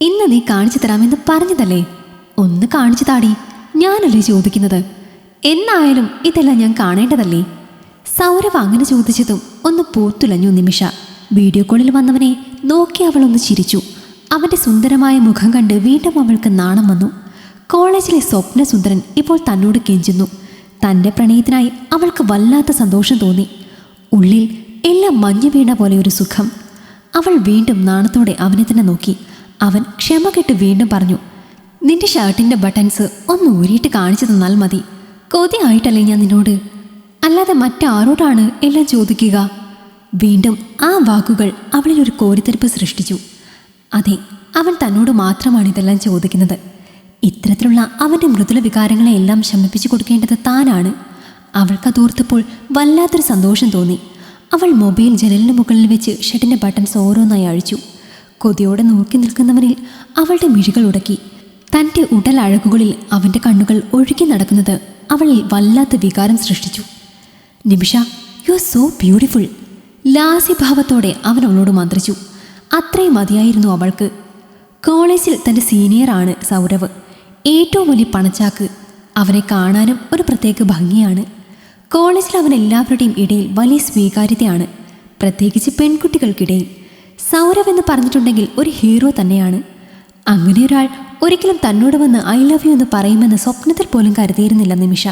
ഇന്ന് നീ കാണിച്ചു തരാമെന്ന് പറഞ്ഞതല്ലേ? ഒന്ന് കാണിച്ചു താടി. ഞാനല്ലേ ചോദിക്കുന്നത്? എന്നായാലും ഇതെല്ലാം ഞാൻ കാണേണ്ടതല്ലേ? സൗരവ് അങ്ങനെ ചോദിച്ചതും ഒന്ന് പൂത്തുലഞ്ഞു നിമിഷ. വീഡിയോ കോളിൽ വന്നവനെ നോക്കി അവൾ ഒന്ന് ചിരിച്ചു. അവന്റെ സുന്ദരമായ മുഖം കണ്ട് വീണ്ടും അവൾക്ക് നാണം വന്നു. കോളേജിലെ സ്വപ്നസുന്ദരൻ ഇപ്പോൾ തന്നോട് കെഞ്ചുന്നു. തന്റെ പ്രണയത്തിനായി അവൾക്ക് വല്ലാത്ത സന്തോഷം തോന്നി. ഉള്ളിൽ എല്ലാം മഞ്ഞു വീണ പോലെ ഒരു സുഖം. അവൾ വീണ്ടും നാണത്തോടെ അവനെ തന്നെ നോക്കി. അവൻ ക്ഷമ കെട്ട് വീണ്ടും പറഞ്ഞു നിന്റെ ഷർട്ടിന്റെ ബട്ടൺസ് ഒന്ന് ഊരിയിട്ട് കാണിച്ചു തന്നാൽ മതി. കൊതിയായിട്ടല്ലേ ഞാൻ നിന്നോട്? അല്ലാതെ മറ്റാരോടാണ് എല്ലാം ചോദിക്കുക? വീണ്ടും ആ വാക്കുകൾ അവളിൽ ഒരു കോരിത്തെരിപ്പ് സൃഷ്ടിച്ചു. അതെ അവൻ തന്നോട് മാത്രമാണ് ഇതെല്ലാം ചോദിക്കുന്നത്. ഇത്തരത്തിലുള്ള അവന്റെ മൃദുല വികാരങ്ങളെ എല്ലാം ശമിപ്പിച്ചു കൊടുക്കേണ്ടത് താനാണ്. അവൾക്കതോർത്തപ്പോൾ വല്ലാത്തൊരു സന്തോഷം തോന്നി. അവൾ മൊബൈൽ ജനലിന് മുകളിൽ വെച്ച് ഷർട്ടിന്റെ ബട്ടൺസ് ഓരോന്നായി അഴിച്ചു. കൊതിയോടെ നോക്കി നിൽക്കുന്നവനിൽ അവളുടെ മിഴികൾ ഉടക്കി. തന്റെ ഉടലഴകുകളിൽ അവന്റെ കണ്ണുകൾ ഒഴുകി നടക്കുന്നത് അവളിൽ വല്ലാത്ത വികാരം സൃഷ്ടിച്ചു. Nimisha you are so beautiful ലാസ്യഭാവത്തോടെ അവൻ അവളോട് മന്ത്രിച്ചു. അത്രയും മതിയായിരുന്നു അവൾക്ക്. കോളേജിൽ തന്റെ സീനിയറാണ് സൗരവ്. ഏറ്റവും വലിയ പണച്ചാക്ക്. അവനെ കാണാനും ഒരു പ്രത്യേക ഭംഗിയാണ്. കോളേജിൽ അവൻ എല്ലാവരുടെയും ഇടയിൽ വലിയ സ്വീകാര്യതയാണ്. പ്രത്യേകിച്ച് പെൺകുട്ടികൾക്കിടയിൽ. സൗരവ് എന്ന് പറഞ്ഞിട്ടുണ്ടെങ്കിൽ ഒരു ഹീറോ തന്നെയാണ്. അങ്ങനെ ഒരാൾ ഒരിക്കലും തന്നോട് വന്ന് ഐ ലവ് യു എന്ന് പറയുമെന്ന് സ്വപ്നത്തിൽ പോലും കരുതിയിരുന്നില്ല നിമിഷ.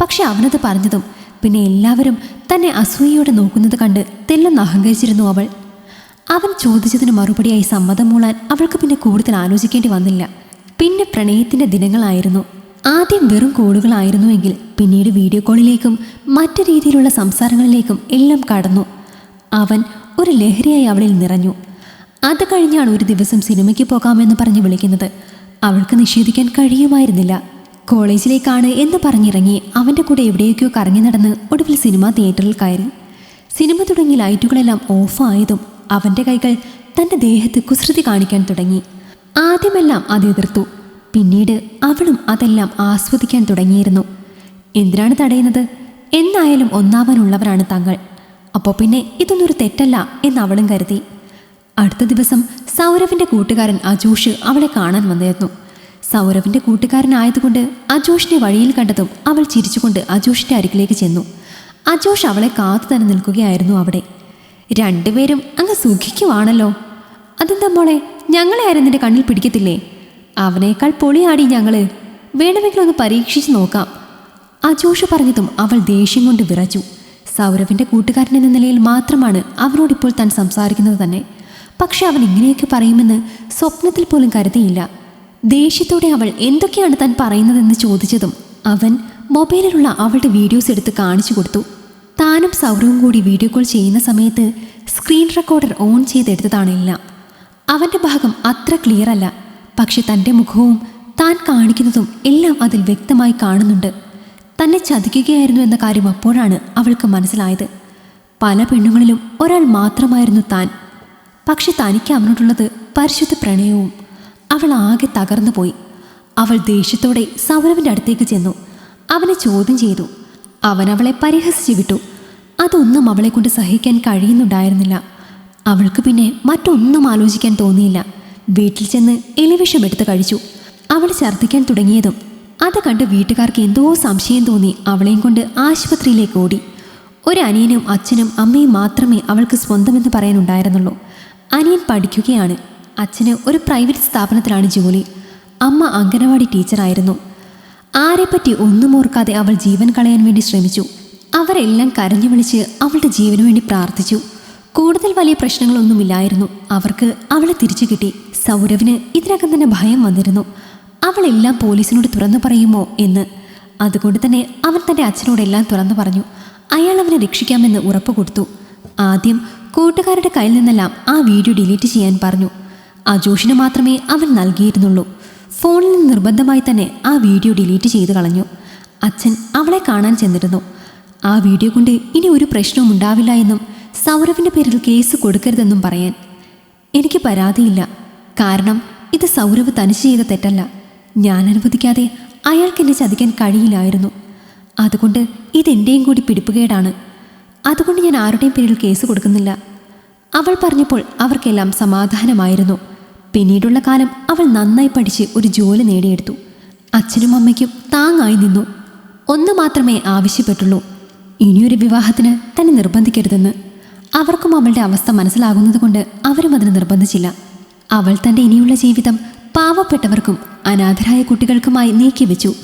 പക്ഷെ അവനത് പറഞ്ഞതും പിന്നെ എല്ലാവരും തന്നെ അസൂയയോടെ നോക്കുന്നത് കണ്ട് തെല്ലെന്ന് അഹങ്കരിച്ചിരുന്നു അവൾ. അവൻ ചോദിച്ചതിന് മറുപടിയായി സമ്മതം മൂളാൻ അവൾക്ക് പിന്നെ കൂടുതൽ ആലോചിക്കേണ്ടി വന്നില്ല. പിന്നെ പ്രണയത്തിന്റെ ദിനങ്ങളായിരുന്നു. ആദ്യം വെറും കോളുകളായിരുന്നുവെങ്കിൽ പിന്നീട് വീഡിയോ കോളിലേക്കും മറ്റു രീതിയിലുള്ള സംസാരങ്ങളിലേക്കും എല്ലാം കടന്നു. അവൻ ഒരു ലഹരിയായി അവളിൽ നിറഞ്ഞു. അത് കഴിഞ്ഞാണ് ഒരു ദിവസം സിനിമയ്ക്ക് പോകാമെന്ന് പറഞ്ഞ് വിളിക്കുന്നത്. അവൾക്ക് നിഷേധിക്കാൻ കഴിയുമായിരുന്നില്ല. കോളേജിലേക്കാണ് എന്ന് പറഞ്ഞിറങ്ങി അവന്റെ കൂടെ എവിടെയൊക്കെയോ കറങ്ങി നടന്ന് ഒടുവിൽ സിനിമാ തിയേറ്ററിൽ കയറി. സിനിമ തുടങ്ങി ലൈറ്റുകളെല്ലാം ഓഫായതും അവന്റെ കൈകൾ തന്റെ ദേഹത്ത് കുസൃതി കാണിക്കാൻ തുടങ്ങി. ആദ്യമെല്ലാം അത് എതിർത്തു. പിന്നീട് അവളും അതെല്ലാം ആസ്വദിക്കാൻ തുടങ്ങിയിരുന്നു. എന്തിനാണ് തടയുന്നത്? എന്നായാലും ഒന്നാവാനുള്ളവരാണ് തങ്ങൾ. അപ്പോൾ പിന്നെ ഇതൊന്നൊരു തെറ്റല്ല എന്ന് അവളും കരുതി. അടുത്ത ദിവസം സൗരവിന്റെ കൂട്ടുകാരൻ അജോഷ് അവളെ കാണാൻ വന്നിരുന്നു. സൗരവിന്റെ കൂട്ടുകാരനായതുകൊണ്ട് അജോഷിനെ വഴിയിൽ കണ്ടതും അവൾ ചിരിച്ചുകൊണ്ട് അജോഷിന്റെ അരികിലേക്ക് ചെന്നു. അജോഷ് അവളെ കാത്തു തന്നെ നിൽക്കുകയായിരുന്നു അവിടെ. രണ്ടുപേരും അങ്ങ് സുഖിക്കുവാണല്ലോ. അതെന്താ മോളെ ഞങ്ങളെ ആരും നിന്റെ കണ്ണിൽ പിടിക്കത്തില്ലേ? അവനേക്കാൾ പൊളിയാടി ഞങ്ങൾ. വേണമെങ്കിൽ ഒന്ന് പരീക്ഷിച്ച് നോക്കാം. അജോഷ് പറഞ്ഞതും അവൾ ദേഷ്യം കൊണ്ട് വിറച്ചു. സൗരവിന്റെ കൂട്ടുകാരൻ എന്ന നിലയിൽ മാത്രമാണ് അവനോടിപ്പോൾ താൻ സംസാരിക്കുന്നത് തന്നെ. പക്ഷെ അവൻ ഇങ്ങനെയൊക്കെ പറയുമെന്ന് സ്വപ്നത്തിൽ പോലും കരുതിയില്ല. ദേഷ്യത്തോടെ അവൾ എന്തൊക്കെയാണ് താൻ പറയുന്നതെന്ന് ചോദിച്ചതും അവൻ മൊബൈലിലുള്ള അവളുടെ വീഡിയോസ് എടുത്ത് കാണിച്ചു കൊടുത്തു. താനും സൗരവും കൂടി വീഡിയോ കോൾ ചെയ്യുന്ന സമയത്ത് സ്ക്രീൻ റെക്കോർഡർ ഓൺ ചെയ്തെടുത്തതാണെല്ലാം അവന്റെ ഭാഗം അത്ര ക്ലിയർ അല്ല പക്ഷെ തന്റെ മുഖവും താൻ കാണിക്കുന്നതും എല്ലാം അതിൽ വ്യക്തമായി കാണുന്നുണ്ട്. തന്നെ ചതിക്കുകയായിരുന്നു എന്ന കാര്യം അപ്പോഴാണ് അവൾക്ക് മനസ്സിലായത്. പല പെണ്ണുങ്ങളിലും ഒരാൾ മാത്രമായിരുന്നു താൻ. പക്ഷെ തനിക്ക് അവനോടുള്ളത് പരിശുദ്ധ പ്രണയവും അവൾ ആകെ തകർന്നു പോയി. അവൾ ദേഷ്യത്തോടെ സൗരവിന്റെ അടുത്തേക്ക് ചെന്നു. അവനെ ചോദ്യം ചെയ്തു. അവൻ അവളെ പരിഹസിച്ചു വിട്ടു. അതൊന്നും അവളെ കൊണ്ട് സഹിക്കാൻ കഴിയുന്നുണ്ടായിരുന്നില്ല. അവൾക്ക് പിന്നെ മറ്റൊന്നും ആലോചിക്കാൻ തോന്നിയില്ല. വീട്ടിൽ ചെന്ന് എലിവിഷം എടുത്ത് കഴിച്ചു. അവൾ ഛർദ്ദിക്കാൻ തുടങ്ങിയതും അത് കണ്ട് വീട്ടുകാർക്ക് എന്തോ സംശയം തോന്നി അവളെയും കൊണ്ട് ആശുപത്രിയിലേക്ക് ഓടി. ഒരു അനിയനും അച്ഛനും അമ്മയും മാത്രമേ അവൾക്ക് സ്വന്തമെന്ന് പറയാനുണ്ടായിരുന്നുള്ളൂ. അനിയൻ പഠിക്കുകയാണ്. അച്ഛന് ഒരു പ്രൈവറ്റ് സ്ഥാപനത്തിലാണ് ജോലി. അമ്മ അംഗനവാടി ടീച്ചറായിരുന്നു. ആരെപ്പറ്റി ഒന്നും ഓർക്കാതെ അവൾ ജീവൻ കളയാൻ വേണ്ടി ശ്രമിച്ചു. അവരെല്ലാം കരഞ്ഞു വിളിച്ച് അവളുടെ ജീവന് വേണ്ടി പ്രാർത്ഥിച്ചു. കൂടുതൽ വലിയ പ്രശ്നങ്ങളൊന്നുമില്ലായിരുന്നു. അവർക്ക് അവളെ തിരിച്ചു കിട്ടി. സൗരവിന് ഇതിനകം തന്നെ ഭയം വന്നിരുന്നു. അവളെല്ലാം പോലീസിനോട് തുറന്നു പറയുമോ എന്ന്. അതുകൊണ്ട് തന്നെ അവൻ തന്റെ അച്ഛനോടെല്ലാം തുറന്നു പറഞ്ഞു. അയാൾ അവനെ രക്ഷിക്കാമെന്ന് ഉറപ്പ് കൊടുത്തു. ആദ്യം കൂട്ടുകാരുടെ കയ്യിൽ നിന്നെല്ലാം ആ വീഡിയോ ഡിലീറ്റ് ചെയ്യാൻ പറഞ്ഞു. അജോഷിന് മാത്രമേ അവൻ നൽകിയിരുന്നുള്ളൂ. ഫോണിൽ നിന്ന് നിർബന്ധമായി തന്നെ ആ വീഡിയോ ഡിലീറ്റ് ചെയ്ത് കളഞ്ഞു. അച്ഛൻ അവളെ കാണാൻ ചെന്നിരുന്നു. ആ വീഡിയോ കൊണ്ട് ഇനി ഒരു പ്രശ്നവും ഉണ്ടാവില്ല എന്നും സൗരവിന്റെ പേരിൽ കേസ് കൊടുക്കരുതെന്നും പറയാൻ. എനിക്ക് പരാതിയില്ല. കാരണം ഇത് സൗരവ് തനിച്ച് ചെയ്ത തെറ്റല്ല. ഞാൻ അനുവദിക്കാതെ അയാൾക്ക് എന്നെ ചതിക്കാൻ കഴിയില്ലായിരുന്നു. അതുകൊണ്ട് ഇതെന്റെയും കൂടി പിടിപ്പുകേടാണ്. അതുകൊണ്ട് ഞാൻ ആരുടെയും പേരിൽ കേസ് കൊടുക്കുന്നില്ല. അവൾ പറഞ്ഞപ്പോൾ അവർക്കെല്ലാം സമാധാനമായിരുന്നു. പിന്നീടുള്ള കാലം അവൾ നന്നായി പഠിച്ച് ഒരു ജോലി നേടിയെടുത്തു. അച്ഛനും അമ്മയ്ക്കും താങ്ങായി നിന്നു. ഒന്ന് മാത്രമേ ആവശ്യപ്പെട്ടുള്ളൂ. ഇനിയൊരു വിവാഹത്തിന് തന്നെ നിർബന്ധിക്കരുതെന്ന്. അവർക്കും അവളുടെ അവസ്ഥ മനസ്സിലാകുന്നത് കൊണ്ട് അവരും അതിന് നിർബന്ധിച്ചില്ല. അവൾ തന്റെ ഇനിയുള്ള ജീവിതം പാവപ്പെട്ടവർക്കും അനാഥരായ കുട്ടികൾക്കുമായി നീക്കിവെച്ചു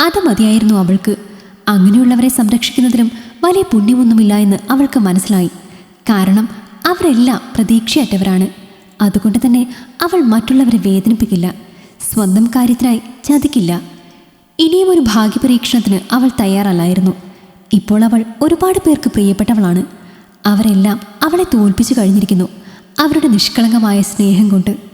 അത് മതിയായിരുന്നു അവൾക്ക്. അങ്ങനെയുള്ളവരെ സംരക്ഷിക്കുന്നതിലും വലിയ പുണ്യമൊന്നുമില്ല എന്ന് അവൾക്ക് മനസ്സിലായി. കാരണം അവരെല്ലാം പ്രതീക്ഷയറ്റവരാണ്. അതുകൊണ്ട് തന്നെ അവൾ മറ്റുള്ളവരെ വേദനിപ്പിക്കില്ല. സ്വന്തം കാര്യത്തിനായി ചതിക്കില്ല. ഇനിയും ഒരു ഭാഗ്യപരീക്ഷണത്തിന് അവൾ തയ്യാറല്ലായിരുന്നു. ഇപ്പോൾ അവൾ ഒരുപാട് പേർക്ക് പ്രിയപ്പെട്ടവളാണ്. അവരെല്ലാം അവളെ തോൽപ്പിച്ചു കഴിഞ്ഞിരിക്കുന്നു. അവരുടെ നിഷ്കളങ്കമായ സ്നേഹം കൊണ്ട്.